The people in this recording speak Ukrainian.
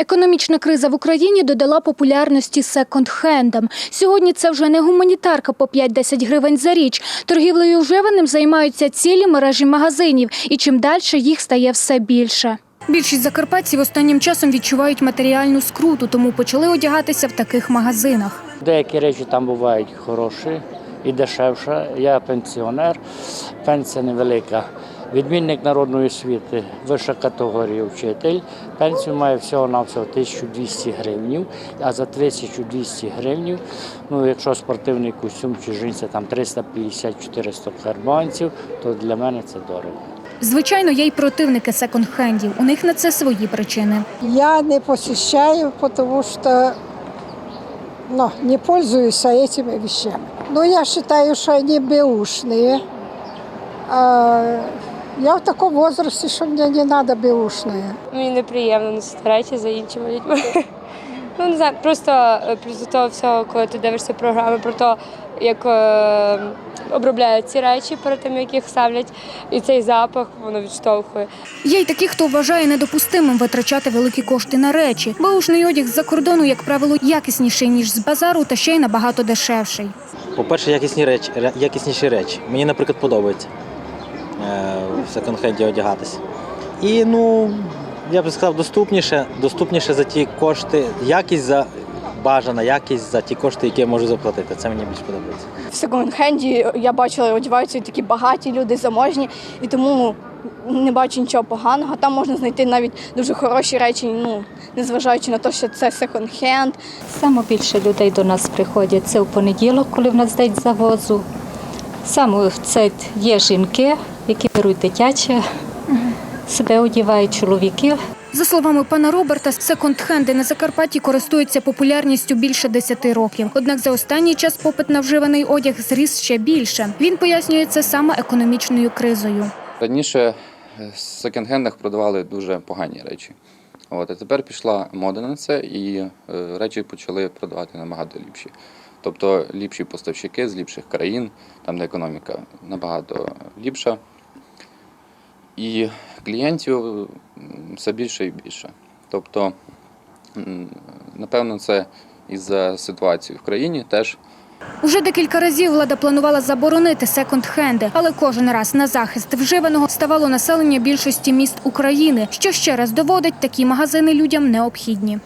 Економічна криза в Україні додала популярності секонд-хендам. Сьогодні це вже не гуманітарка по 5-10 гривень за річ. Торгівлею вживаним займаються цілі мережі магазинів, і чим далі їх стає все більше. Більшість закарпатців останнім часом відчувають матеріальну скруту, тому почали одягатися в таких магазинах. Деякі речі там бувають хороші і дешевше. Я пенсіонер, пенсія невелика. Відмінник народної освіти, вища категорія вчитель. Пенсію має всього-навсього 1200 гривнів, а за 1200 гривнів, ну якщо спортивний костюм чи жінця там 350-400 карбанців, то для мене це дорого. Звичайно, є й противники секонд-хендів. У них на це свої причини. Я не посещаю, потому что ну, не пользуюсь этими вещами. Но я считаю, что они бэушные. Я в таком возрасте, что мне не надо бэушные. Мені неприємно носити речі за іншими людьми. Ну, не знаю, просто е, плюс до того всього, коли ти дивишся програми про те, як е, обробляють ці речі перед тим, як їх ставлять, і цей запах воно відштовхує. Є й такі, хто вважає недопустимим витрачати великі кошти на речі. Баушний одяг з-за кордону, як правило, якісніший, ніж з базару, та ще й набагато дешевший. По-перше, якісні речі, якісніші речі. Мені, наприклад, подобається в секонд-хенді одягатися. І ну, я б сказав, доступніше, доступніше за ті кошти, якість за бажана якість за ті кошти, які я можу заплатити. Це мені більш подобається. в секонд-хенді я бачила, одягаються такі багаті люди, заможні, і тому не бачу нічого поганого. Там можна знайти навіть дуже хороші речі, ну незважаючи на те, що це секонд-хенд. Саме більше людей до нас приходять. Це в понеділок, коли в нас день завозу. Саме це є жінки, які беруть дитяче, себе одягають чоловіки. За словами пана Роберта, секонд-хенди на Закарпатті користуються популярністю більше 10 років. Однак за останній час попит на вживаний одяг зріс ще більше. Він пояснює це саме економічною кризою. Раніше е, в секонд-хендах продавали дуже погані речі. От, а тепер пішла мода на це, і е, речі почали продавати набагато ліпші. Тобто ліпші поставщики з ліпших країн, там де економіка набагато ліпша. І клієнтів все більше і більше. Тобто, напевно, це із-за ситуації в країні теж Уже декілька разів влада планувала заборонити секонд-хенди, але кожен раз на захист вживаного ставало населення більшості міст України, що ще раз доводить, такі магазини людям необхідні.